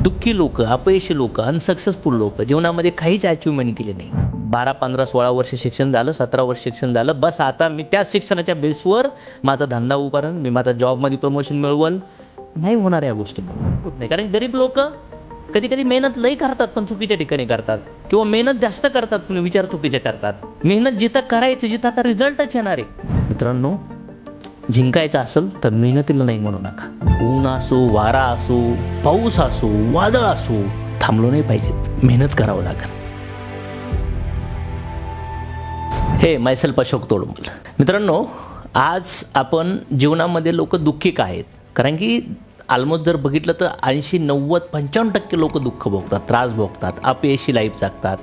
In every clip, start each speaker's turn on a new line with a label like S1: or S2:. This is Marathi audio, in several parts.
S1: दुःखी लोक अपयशी लोक अनसक्सेसफुल लोक जीवनामध्ये काहीच अचिव्हमेंट केली नाही. बारा पंधरा सोळा वर्ष शिक्षण झालं सतरा वर्ष शिक्षण झालं बस आता मी त्याच शिक्षणाच्या बेसवर माझा धंदा उभारण मी माझा जॉबमध्ये प्रमोशन मिळवल. नाही होणार या गोष्टी. होत नाही. कारण गरीब लोक कधी कधी मेहनत लई करतात पण चुकीच्या ठिकाणी करतात. किंवा मेहनत जास्त करतात पण विचार चुकीचे करतात. मेहनत जिथं करायचं जिथं आता रिझल्टच येणार आहे. मित्रांनो जिंकायचं असेल तर मेहनतीला नाही म्हणू नका. ऊन असो वारा असो पाऊस असो वादळ असो थांबलो नाही पाहिजेत. मेहनत करावं लागेल. हे मैसेल्फ अशोक तोडमल. मित्रांनो आज आपण जीवनामध्ये लोक दुःखी का आहेत? कारण की ऑलमोस्ट जर बघितलं तर ऐंशी नव्वद पंच्याण्णव टक्के लोक दुःख भोगतात त्रास भोगतात अपयशी लाईफ जगतात.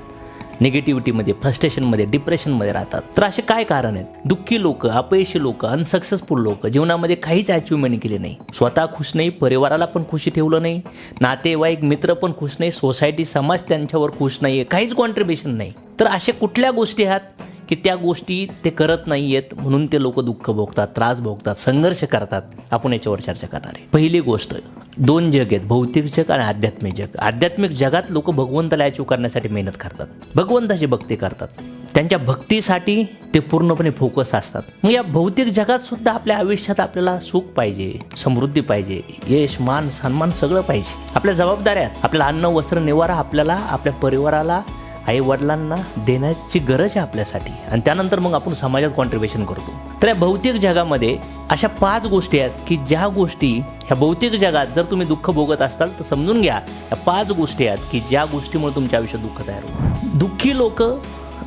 S1: निगेटिव्हिटीमध्ये फ्रस्ट्रेशनमध्ये डिप्रेशनमध्ये राहतात. तर असे काय कारण आहेत? दुःखी लोक अपयशी लोक अनसक्सेसफुल लोक जीवनामध्ये काहीच अचिव्हमेंट केली नाही. स्वतः खुश नाही परिवाराला पण खुशी ठेवलं नाही नातेवाईक मित्र पण खुश नाही सोसायटी समाज त्यांच्यावर खुश नाही आहे काहीच कॉन्ट्रीब्युशन नाही. तर अशा कुठल्या गोष्टी आहेत? की त्या गोष्टी ते करत नाही आहेत म्हणून ते लोक दुःख भोगतात त्रास भोगतात संघर्ष करतात. आपण याच्यावर चर्चा करणार आहे. पहिली गोष्ट दोन जग आहेत भौतिक जग आणि आध्यात्मिक जग. आध्यात्मिक जगात लोक भगवंताला अचीव करण्यासाठी मेहनत करतात. भगवंताची भक्ती करतात. त्यांच्या भक्तीसाठी ते पूर्णपणे फोकस असतात. मग या भौतिक जगात सुद्धा आपल्या आयुष्यात आपल्याला सुख पाहिजे समृद्धी पाहिजे यश मान सन्मान सगळं पाहिजे. आपल्या जबाबदाऱ्या आपल्याला अन्न वस्त्र निवारा आपल्याला आपल्या परिवाराला आई वडिलांना देण्याची गरज आहे आपल्यासाठी. आणि त्यानंतर मग आपण समाजात कॉन्ट्रीब्युशन करतो. तर या भौतिक जगामध्ये अशा पाच गोष्टी आहेत की ज्या गोष्टी ह्या भौतिक जगात जर तुम्ही दुःख भोगत असाल तर समजून घ्या या पाच गोष्टी आहेत की ज्या गोष्टीमुळे तुमच्या आयुष्यात दुःख तयार होतं. दुःखी लोक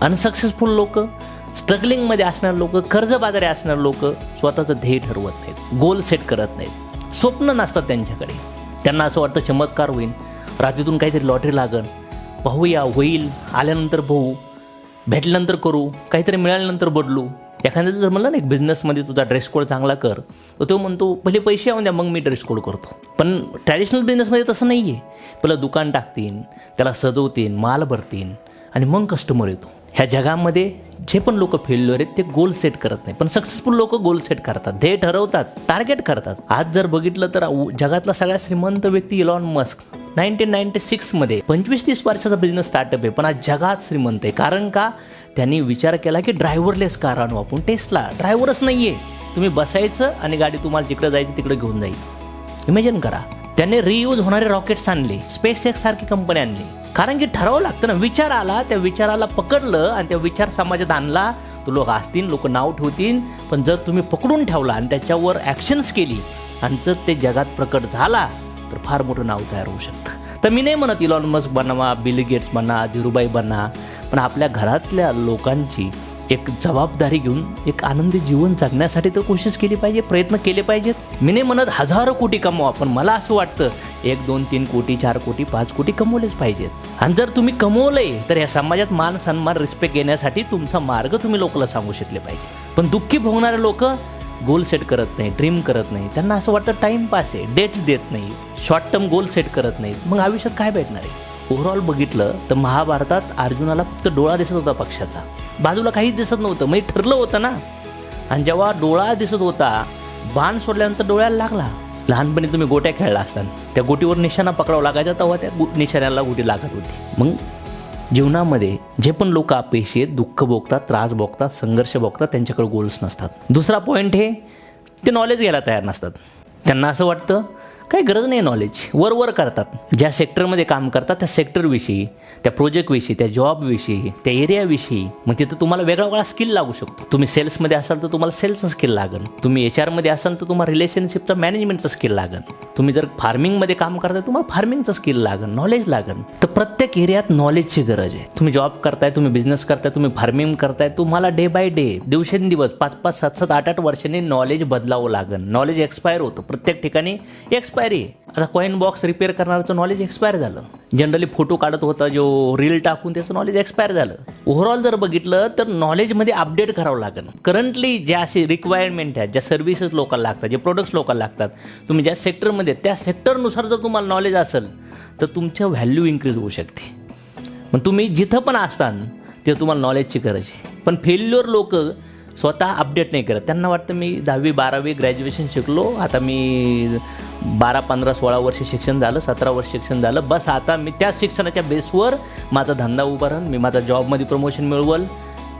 S1: अनसक्सेसफुल लोक स्ट्रगलिंगमध्ये असणारे लोक कर्जबाजारी असणारे लोक स्वतःचं ध्येय ठरवत नाहीत गोल सेट करत नाहीत. स्वप्न नसतात त्यांच्याकडे. त्यांना असं वाटतं चमत्कार होईल. रात्रीतून काहीतरी लॉटरी लागल. पाहूया होईल आल्यानंतर पाहू भेटल्यानंतर करू काहीतरी मिळाल्यानंतर बदलू. एखाद्याचं जर म्हणलं ना एक बिझनेसमध्ये तुझा ड्रेस कोड चांगला कर तर तो म्हणतो पहिले पैसे येऊन द्या मग मी ड्रेस कोड करतो. पण ट्रॅडिशनल बिझनेसमध्ये तसं नाही आहे पहिलं दुकान टाकतील त्याला सजवतील माल भरतील आणि मग कस्टमर येतो. ह्या जगामध्ये जे पण लोक फेल्युअर आहेत ते गोल सेट करत नाही. पण सक्सेसफुल लोक गोल सेट करतात. ध्येय ठरवतात टार्गेट करतात. आज जर बघितलं तर उ- जगातला सगळ्यात श्रीमंत व्यक्ती इलॉन मस्क नाईन्टीन नाईन्टी सिक्समध्ये पंचवीस तीस वर्षाचा बिझनेस स्टार्टअप आहे पण आज जगात श्रीमंत आहे. कारण का? त्यांनी विचार केला की ड्रायव्हरलेस कार आणू आपण. टेस्टला ड्रायव्हरच नाही आहे तुम्ही बसायचं आणि गाडी तुम्हाला जिकडे जायची तिकडे घेऊन जाईल. इमॅजिन करा. त्याने रियूज होणारे रॉकेट्स आणले. स्पेस एक्स सारखी कंपनी आणली. कारण की ठरावं लागतं ना विचार आला त्या विचाराला पकडलं आणि त्या विचार समाजात आणला तो लोक असतील लोक नाव ठेवतील पण जर तुम्ही पकडून ठेवला आणि त्याच्यावर ॲक्शन्स केली आणि जर ते जगात प्रकट झाला तर फार मोठं नाव तयार होऊ शकतं. तर मी नाही म्हणत इलॉन मस्क बनवा बिल गेट्स बना धीरुबाई बना पण आपल्या घरातल्या लोकांची एक जबाबदारी घेऊन एक आनंदी जीवन जगण्यासाठी तर कोशिश केली पाहिजे प्रयत्न केले पाहिजेत. मी नाही म्हणत हजारो कोटी कमवा पण मला असं वाटतं एक दोन तीन कोटी चार कोटी पाच कोटी कमवलेच पाहिजेत. आणि जर तुम्ही कमवलंय तर या समाजात मान सन्मान रिस्पेक्ट घेण्यासाठी तुमचा मार्ग तुम्ही लोकांना सांगू शकले पाहिजे. पण दुःखी भोगणारे लोक गोल सेट करत नाही ड्रीम करत नाही त्यांना असं वाटतं टाइमपास आहे डेट्स देत नाही शॉर्ट टर्म गोल सेट करत नाहीत. मग आयुष्यात काय भेटणार आहे? ओव्हरऑल बघितलं तर महाभारतात अर्जुनाला फक्त डोळा दिसत होता पक्षाचा. बाजूला काहीच दिसत नव्हतं मग ठरलं होतं ना. आणि जेव्हा डोळा दिसत होता बाण सोडल्यानंतर डोळ्याला लागला. लहानपणी तुम्ही गोट्या खेळला असतात त्या गोटीवर निशाणा पकडावा लागायचा तेव्हा त्या गो- निशाण्याला गोटी लागत होती. मग जीवनामध्ये जे पण लोक अपयशी आहेत दुःख भोगतात त्रास भोगतात संघर्ष भोगतात त्यांच्याकडे गोल्स नसतात. दुसरा पॉईंट हे ते नॉलेज घ्यायला तयार नसतात. त्यांना असं वाटतं काही गरज नाही नॉलेज वर वर करतात. ज्या सेक्टरमध्ये काम करतात त्या सेक्टरविषयी त्या प्रोजेक्टविषयी त्या जॉबविषयी त्या एरियाविषयी मग तिथं तुम्हाला वेगळा वेगळा स्किल लागू शकतो. तुम्ही सेल्समध्ये असाल तर तुम्हाला सेल्सचं स्किल लागन. तुम्ही एच आरमध्ये असाल तर तुम्हाला रिलेशनशिपचं मॅनेजमेंटचं स्किल लागन. तुम्ही जर फार्मिंगमध्ये काम करताय तुम्हाला फार्मिंगचं स्किल लागन नॉलेज लागन. तर प्रत्येक एरियात नॉलेजची गरज आहे. तुम्ही जॉब करताय तुम्ही बिझनेस करताय तुम्ही फार्मिंग करताय तुम्हाला डे बाय डे दिवसेंदिवस पाच पाच सात सात आठ आठ वर्षांनी नॉलेज बदलावं लागन. नॉलेज एक्सपायर होतं. प्रत्येक ठिकाणी एक्सपायर आता कॉईन बॉक्स रिपेअर करणारचं नॉलेज एक्सपायर झालं. जनरली फोटो काढत होता जो रील टाकून त्याचं नॉलेज एक्सपायर झालं. ओव्हरऑल जर बघितलं तर नॉलेजमध्ये अपडेट करावं लागेल. करंटली ज्या असे रिक्वायरमेंट आहेत ज्या सर्व्हिसेस लोकांना लागतात जे प्रोडक्ट्स लोकांना लागतात तुम्ही ज्या सेक्टरमध्ये त्या सेक्टरनुसार जर तुम्हाला नॉलेज असेल तर तुमच्या व्हॅल्यू इन्क्रीज होऊ शकते. मग तुम्ही जिथं पण असतान तिथं तुम्हाला नॉलेजची गरज आहे. पण फेल्युअर लोक स्वतः अपडेट नाही करत. त्यांना वाटतं मी दहावी बारावी ग्रॅज्युएशन शिकलो. आता मी बारा पंधरा सोळा वर्ष शिक्षण झालं सतरा वर्ष शिक्षण झालं. बस आता मी त्या शिक्षणाच्या बेसवर माझा धंदा उभारण मी माझा जॉबमध्ये प्रमोशन मिळवल.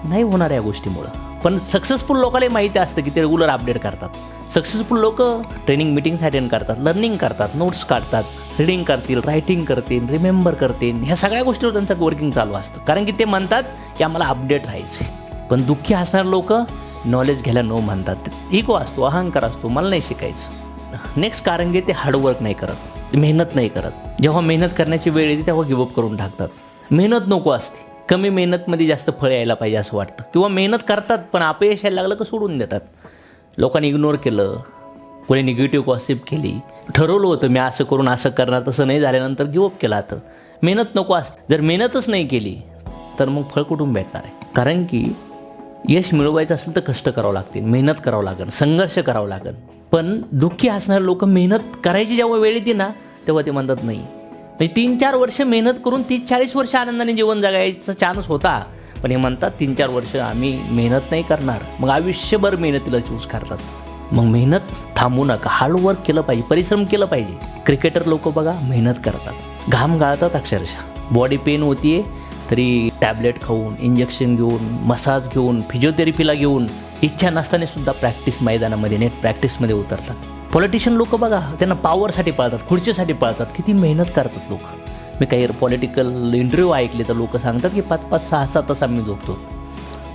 S1: नाही होणार या गोष्टीमुळं. पण सक्सेसफुल लोकांना माहिती असतं की ते रेग्युलर अपडेट करतात. सक्सेसफुल लोक ट्रेनिंग मिटिंग्स अटेंड करतात लर्निंग करतात नोट्स काढतात रिडिंग करतील रायटिंग करतील रिमेंबर करतील. ह्या सगळ्या गोष्टीवर त्यांचं वर्किंग चालू असतं. कारण की ते म्हणतात की आम्हाला अपडेट राहायचे पण दुःखी असणारे लोक नॉलेज घ्यायला नो म्हणतात. इगो असतो अहंकार असतो मला नाही शिकायचं. नेक्स्ट कारण की ते हार्डवर्क नाही करत मेहनत नाही करत. जेव्हा मेहनत करण्याची वेळ येते तेव्हा गिवअप करून टाकतात. मेहनत नको असते. कमी मेहनतमध्ये जास्त फळ यायला पाहिजे असं वाटतं. किंवा मेहनत करतात पण अपयश यायला लागलं का सोडून देतात. लोकांनी इग्नोर केलं कोणी निगेटिव्ह गॉसिप केली ठरवलं होतं मी असं करून असं करणार तसं नाही झाल्यानंतर गिवअप केला आता. मेहनत नको असते. जर मेहनतच नाही केली तर मग फळ कुठून भेटणार आहे? कारण की यश मिळवायचं असेल तर कष्ट करावं लागतील मेहनत करावं लागेल संघर्ष करावं लागेल. पण दुःखी असणारे लोक मेहनत करायची जेव्हा वेळ येते ना तेव्हा ते म्हणतात नाही. म्हणजे तीन चार वर्ष मेहनत करून तीस चाळीस वर्ष आनंदाने जीवन जगायचा चान्स होता पण हे म्हणतात तीन चार वर्ष आम्ही मेहनत नाही करणार. मग आयुष्यभर मेहनतीला चूज करतात. मग मेहनत थांबू नका. हार्डवर्क केलं पाहिजे परिश्रम केलं पाहिजे. क्रिकेटर लोक बघा मेहनत करतात. घाम गाळतात अक्षरशः. बॉडी पेन होतीये तरी टॅबलेट खाऊन इंजेक्शन घेऊन मसाज घेऊन फिजिओथेरपीला घेऊन इच्छा नसताना सुद्धा प्रॅक्टिस मैदानामध्ये नेट प्रॅक्टिसमध्ये उतरतात. पॉलिटिशियन लोक बघा त्यांना पॉवरसाठी पळतात खुर्चीसाठी पळतात. किती मेहनत करतात लोक. मी काही पॉलिटिकल इंटरव्ह्यू ऐकले तर लोक सांगतात की पाच पाच सहा सहा तास आम्ही झोपतो.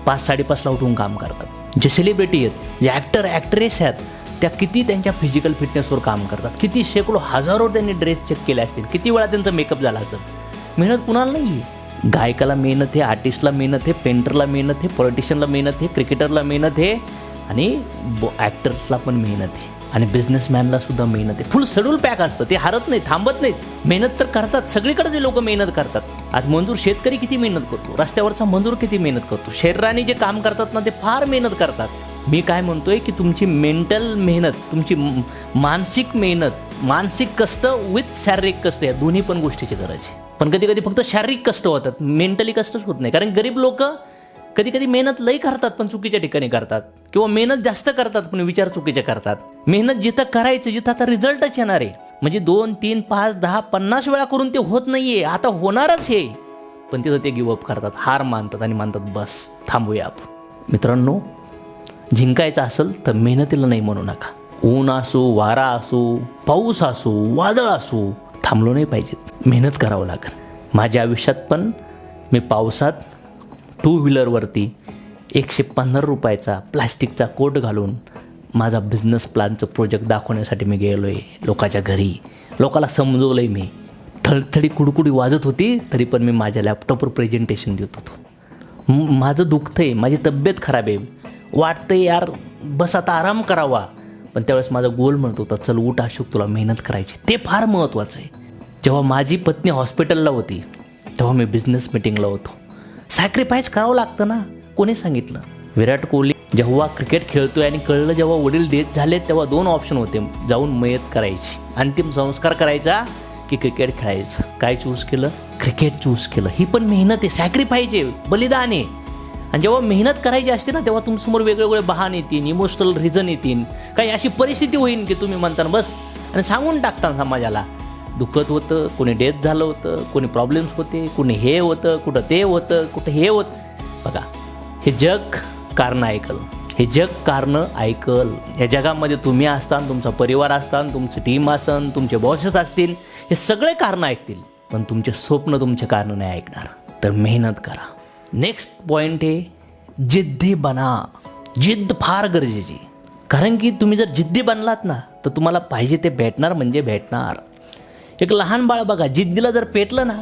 S1: पाच साडेपाचला उठून काम करतात. जे सेलिब्रिटी आहेत जे ॲक्टर ॲक्ट्रेस आहेत त्या किती त्यांच्या फिजिकल फिटनेसवर काम करतात. किती शेकडो हजारो त्यांनी ड्रेस चेक केले असतील. किती वेळा त्यांचा मेकअप झाला असेल. मेहनत कुणाला नाही आहे गायकाला मेहनत आहे आर्टिस्टला मेहनत आहे पेंटरला मेहनत आहे पॉलिटिशियनला मेहनत आहे क्रिकेटरला मेहनत आहे आणि ब ॲक्टर्सला पण मेहनत आहे. आणि बिझनेसमॅनला सुद्धा मेहनत आहे. फुल शेड्यूल पॅक असतं. ते हरत नाहीत थांबत नाहीत. मेहनत तर करतात. सगळीकडे जे लोक मेहनत करतात. आज मंजूर शेतकरी किती मेहनत करतो? रस्त्यावरचा मंजूर किती मेहनत करतो? शरीराने जे काम करतात ना ते फार मेहनत करतात. मी काय म्हणतोय की तुमची मेंटल मेहनत तुमची मानसिक मेहनत मानसिक कष्ट विथ शारीरिक कष्ट या दोन्ही पण गोष्टीची गरज आहे. पण कधी कधी फक्त शारीरिक कष्ट होतात मेंटली कष्टच होत नाही. कारण गरीब लोक कधी कधी मेहनत लई करतात पण चुकीच्या ठिकाणी करतात. किंवा मेहनत जास्त करतात पण विचार चुकीचे करतात. मेहनत जिथं करायचं जिथं आता रिझल्टच येणार आहे. म्हणजे दोन तीन पाच दहा पन्नास वेळा करून ते होत नाहीये. आता होणारच हे. पण तिथं ते गिवअप करतात हार मानतात आणि मानतात बस थांबूया आपण. मित्रांनो जिंकायचं असेल तर मेहनतीला नाही म्हणू नका. ऊन असो वारा असो पाऊस असो वादळ असो थांबलो नाही पाहिजेत मेहनत करावं लागेल. माझ्या आयुष्यात पण मी पावसात टू व्हीलरवरती एकशे पंधरा रुपयाचा प्लास्टिकचा कोट घालून माझा बिझनेस प्लॅनचं प्रोजेक्ट दाखवण्यासाठी मी गेलो आहे लोकाच्या घरी. लोकाला समजवलं आहे मी. थळथळी कुडकुडी वाजत होती तरी पण मी माझ्या लॅपटॉपवर प्रेझेंटेशन देत होतो. माझं दुखतं आहे माझी तब्येत खराब आहे. वाटतं यार बस आता आराम करावा. पण त्यावेळेस माझा गोल म्हणत होता चल उठ अशोक तुला मेहनत करायची. ते फार महत्त्वाचं आहे. जेव्हा माझी पत्नी हॉस्पिटलला होती तेव्हा मी बिझनेस मिटिंगला होतो. सॅक्रिफाईस करावं लागतं ना? कोणी सांगितलं? विराट कोहली जेव्हा क्रिकेट खेळतोय आणि कळलं जेव्हा वडील देत झाले तेव्हा दोन ऑप्शन होते. जाऊन मयत करायची. अंतिम संस्कार करायचा की क्रिकेट खेळायचं. काय चूज केलं? क्रिकेट चूज केलं. ही पण मेहनत आहे. सॅक्रिफाईस आहे. बलिदान आहे. आणि जेव्हा मेहनत करायची असते ना तेव्हा तुमसमोर वेगवेगळे बहान येतील इमोशनल रिझन येतील. काही अशी परिस्थिती होईल की तुम्ही म्हणता बस आणि सांगून टाकता समाजाला दुखत होतं कोणी डेथ झालं होतं कोणी प्रॉब्लेम्स होते कोणी हे होतं कुठं ते होतं कुठं हे होतं बघा हे जग कारणं ऐकल. हे जग कारणं ऐकल. या जगामध्ये तुम्ही असतान तुमचा परिवार असतान तुमची टीम असन तुमचे बॉसेस असतील हे सगळे कारणं ऐकतील. पण तुमचे स्वप्न तुमचे कारणं नाही ऐकणार. तर मेहनत करा. नेक्स्ट पॉईंट आहे जिद्दी बना। जिद्द फार गरजेची। कारण की तुम्ही जर जिद्दी बनलात ना तर तुम्हाला पाहिजे ते भेटणार म्हणजे भेटणार. एक लहान बाळ बघा जिद्दीला जर पेटलं ना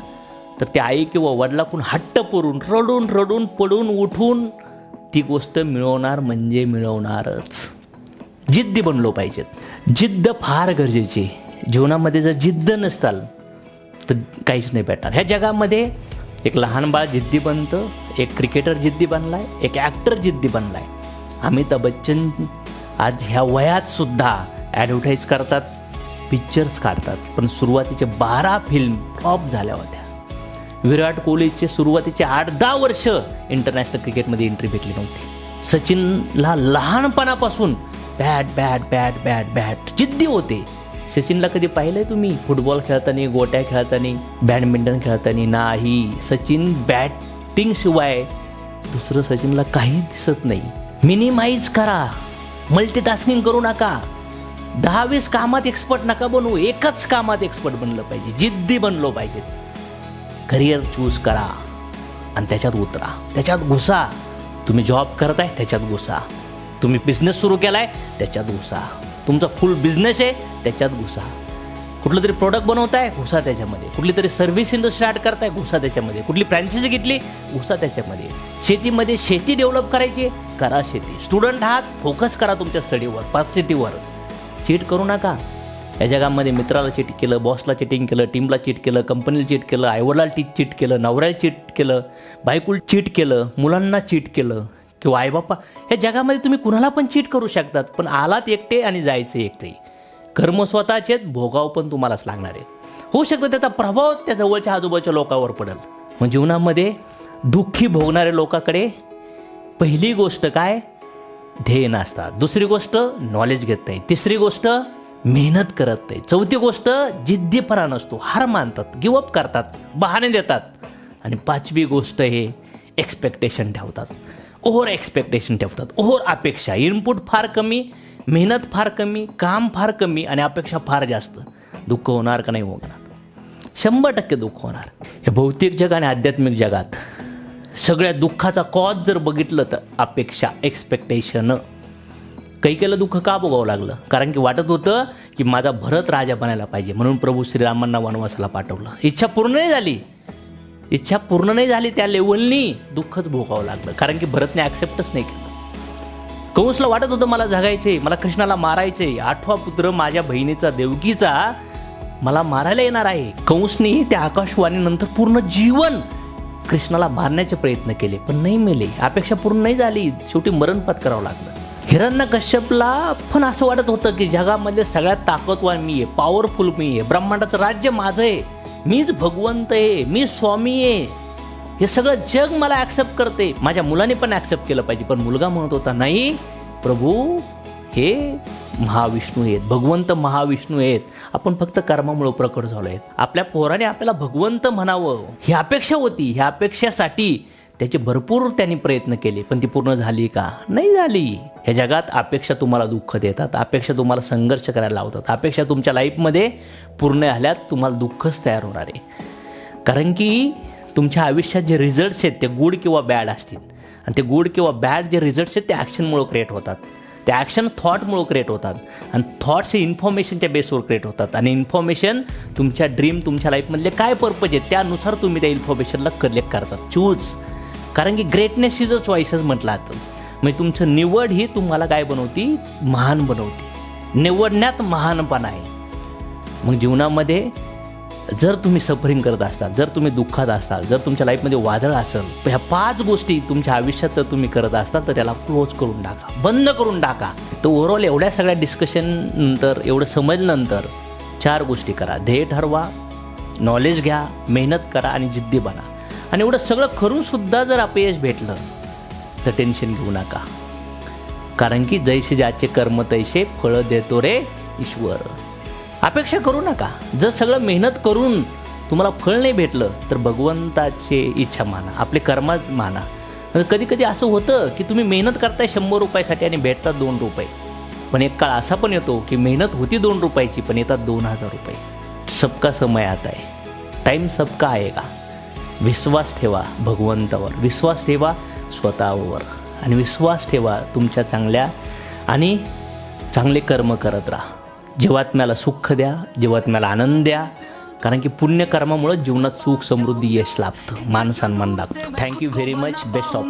S1: तर त्या आई किंवा वडिलाकडून हट्ट पुरून रडून रडून पडून उठून ती गोष्ट मिळवणार म्हणजे मिळवणारच. जिद्दी बनलो पाहिजेत. जिद्द फार गरजेची. जीवनामध्ये जर जिद्द नसताल तर काहीच नाही भेटणार. ह्या जगामध्ये एक लहान बाळ जिद्दी बनतं एक क्रिकेटर जिद्दी बनलाय एक ॲक्टर जिद्दी बनलाय. अमिताभ बच्चन आज ह्या वयातसुद्धा ॲडव्हर्टाईज करतात पिक्चर्स काढतात. पण सुरुवातीचे बारा फिल्म टॉप झाल्या होत्या. विराट कोहलीचे सुरुवातीचे आठ दहा वर्ष इंटरनॅशनल क्रिकेटमध्ये एंट्री भेटली नव्हती. सचिनला लहानपणापासून bat bat bat bat bat जिद्दी होते. सचिनला कधी पाहिलंय तुम्ही? फुटबॉल खेळताना गोट्या खेळताना बॅडमिंटन खेळताना? नाही. सचिन बॅटिंग शिवाय दुसरं सचिनला काहीच दिसत नाही. मिनिमाइज करा. मल्टीटास्किंग करू नका. दहावीस कामात एक्सपर्ट नका बनवू एकच कामात एक्सपर्ट बनलं पाहिजे. जिद्दी बनलो पाहिजे. करिअर चूज करा. आणि त्याच्यात उतरा. त्याच्यात घुसा. तुम्ही जॉब करताय त्याच्यात घुसा. तुम्ही बिझनेस सुरू केलाय त्याच्यात घुसा. तुमचा फुल बिझनेस आहे त्याच्यात घुसा. कुठलं तरी प्रोडक्ट बनवताय घुसा त्याच्यामध्ये. कुठली तरी सर्व्हिस इंडस्ट्री स्टार्ट करताय घुसा त्याच्यामध्ये. कुठली फ्रँचायझी घेतली घुसा त्याच्यामध्ये. शेतीमध्ये शेती डेव्हलप करायची आहे, करा शेती. स्टुडंट आहात फोकस करा तुमच्या स्टडीवर पॉझिटिव्हवर चीट करू नका. या जगामध्ये मित्राला चीट केलं बॉसला चिटिंग केलं टीमला चीट केलं कंपनीला चीट केलं आईवडाला टी चीट केलं नवऱ्याला चीट केलं बायकोला चीट केलं मुलांना चीट केलं. किंवा आईबापा ह्या जगामध्ये तुम्ही कुणाला पण चीट करू शकतात पण आलात एकटे आणि जायचं एकटे. कर्म स्वतःचे भोगाव पण तुम्हालाच लागणार आहेत. होऊ शकतं त्याचा प्रभाव त्या जवळच्या आजूबाजूच्या लोकांवर पडेल. मग जीवनामध्ये दुःखी भोगणाऱ्या लोकांकडे पहिली गोष्ट काय? ध्येय नसतात. दुसरी गोष्ट नॉलेज घेत नाही तिसरी गोष्ट मेहनत करत नाही चौथी गोष्ट जिद्दीपणा नसतो. हार मानतात गिवअप करतात बहाणे देतात. आणि पाचवी गोष्ट हे एक्सपेक्टेशन ठेवतात. ओव्हर एक्सपेक्टेशन ठेवतात. ओव्हर अपेक्षा. इनपुट फार कमी मेहनत फार कमी काम फार कमी आणि अपेक्षा फार जास्त. दुःख होणार का नाही होणार. शंभर टक्के दुःख होणार. हे भौतिक जग आणि आध्यात्मिक जगात सगळ्या दुःखाचा कॉज जर बघितलं तर अपेक्षा एक्सपेक्टेशन काही केलं दुःख का भोगावं लागलं? कारण की वाटत होतं की माझा भरत राजा बनायला पाहिजे. म्हणून प्रभू श्रीरामांना वनवासाला पाठवलं. इच्छा पूर्ण नाही झाली. इच्छा पूर्ण नाही झाली त्या लेवलनी दुःखच भोगावं लागलं. कारण की भरतने ॲक्सेप्टच नाही केलं. कंसला वाटत होतं मला जगायचे मला कृष्णाला मारायचे आठवा पुत्र माझ्या बहिणीचा देवकीचा मला मारायला येणार आहे. कंसने त्या आकाशवाणीनंतर पूर्ण जीवन कृष्णाला मारण्याचे प्रयत्न केले पण नाही मेले. अपेक्षा पूर्ण नाही झाली. शेवटी मरण पत्करावं लागलं. हिरण्य कश्यपला पण असं वाटत होतं की जगामध्ये सगळ्यात ताकदवान मी आहे पॉवरफुल मी आहे. ब्रह्मांडाचं राज्य माझं आहे. मीच भगवंत आहे मी स्वामी आहे. हे सगळं जग मला ॲक्सेप्ट करते. माझ्या मुलाने पण ॲक्सेप्ट केलं पाहिजे. पण मुलगा म्हणत होता नाही प्रभू हे महाविष्णू आहेत. भगवंत महाविष्णू आहेत. आपण फक्त कर्मामुळे प्रकट झालो आहेत आपल्या पोराने आपल्याला भगवंत म्हणावं. ही अपेक्षा होती. ह्या अपेक्षेसाठी त्याचे भरपूर त्यांनी प्रयत्न केले पण ती पूर्ण झाली का? नाही झाली. ह्या जगात अपेक्षा तुम्हाला दुःख देतात अपेक्षा तुम्हाला संघर्ष करायला लावतात अपेक्षा तुमच्या लाईफमध्ये पूर्ण झाल्यात तुम्हाला दुःखच तयार होणार आहे. कारण की तुमच्या आयुष्यात जे रिझल्ट्स आहेत ते गुड किंवा बॅड असतील. आणि ते गुड किंवा बॅड जे रिझल्ट्स आहेत ते ॲक्शनमुळं क्रिएट होतात. ते ॲक्शन थॉटमुळं क्रिएट होतात. आणि थॉट्स हे इन्फॉर्मेशनच्या बेसवर क्रिएट होतात. आणि इन्फॉर्मेशन तुमच्या ड्रीम तुमच्या लाईफमधले काय पर्पज आहेत त्यानुसार तुम्ही त्या इन्फॉर्मेशनला कलेक्ट करतात. चूज कारण की ग्रेटनेस इज अ चॉईसच म्हटलं जातं. म्हणजे तुमचं निवड ही तुम्हाला काय बनवती? महान बनवते. निवडण्यात महानपणा आहे. मग जीवनामध्ये जर तुम्ही सफरिंग करत असाल जर तुम्ही दुःखात असाल जर तुमच्या लाईफमध्ये वादळ असेल तर ह्या पाच गोष्टी तुमच्या आयुष्यात जर तुम्ही करत असाल तर त्याला क्लोज करून टाका. बंद करून टाका. तर ओव्हरऑल एवढ्या सगळ्या डिस्कशन नंतर एवढं समजल्यानंतर चार गोष्टी करा. ध्येय ठरवा नॉलेज घ्या मेहनत करा आणि जिद्दी बना. आणि एवढं सगळं करून सुद्धा जर अपयश भेटलं तर टेन्शन घेऊ नका. कारण की जैसे ज्याचे कर्म तैसे फळं देतो रे ईश्वर. अपेक्षा करू नका. जर सगळं मेहनत करून तुम्हाला फळ नाही भेटलं तर भगवंताची इच्छा माना आपले कर्म माना. कधी कधी असं होतं की तुम्ही मेहनत करताय शंभर रुपयासाठी आणि भेटतात दोन रुपये. पण एक काळ असा पण येतो की मेहनत होती दोन रुपयाची पण येतात दोन हजार रुपये. सबका समय आता आहे टाईम सबका आहे का विश्वास ठेवा भगवंतावर. विश्वास ठेवा स्वतःवर. आणि विश्वास ठेवा तुमच्या चांगल्या आणि चांगले कर्म करत राहा. जीवात्म्याला सुख द्या जीवात्म्याला आनंद द्या. कारण की पुण्यकर्मामुळे जीवनात सुख समृद्धी यश लाभतं मान सन्मान लाभतं. Thank you very much best of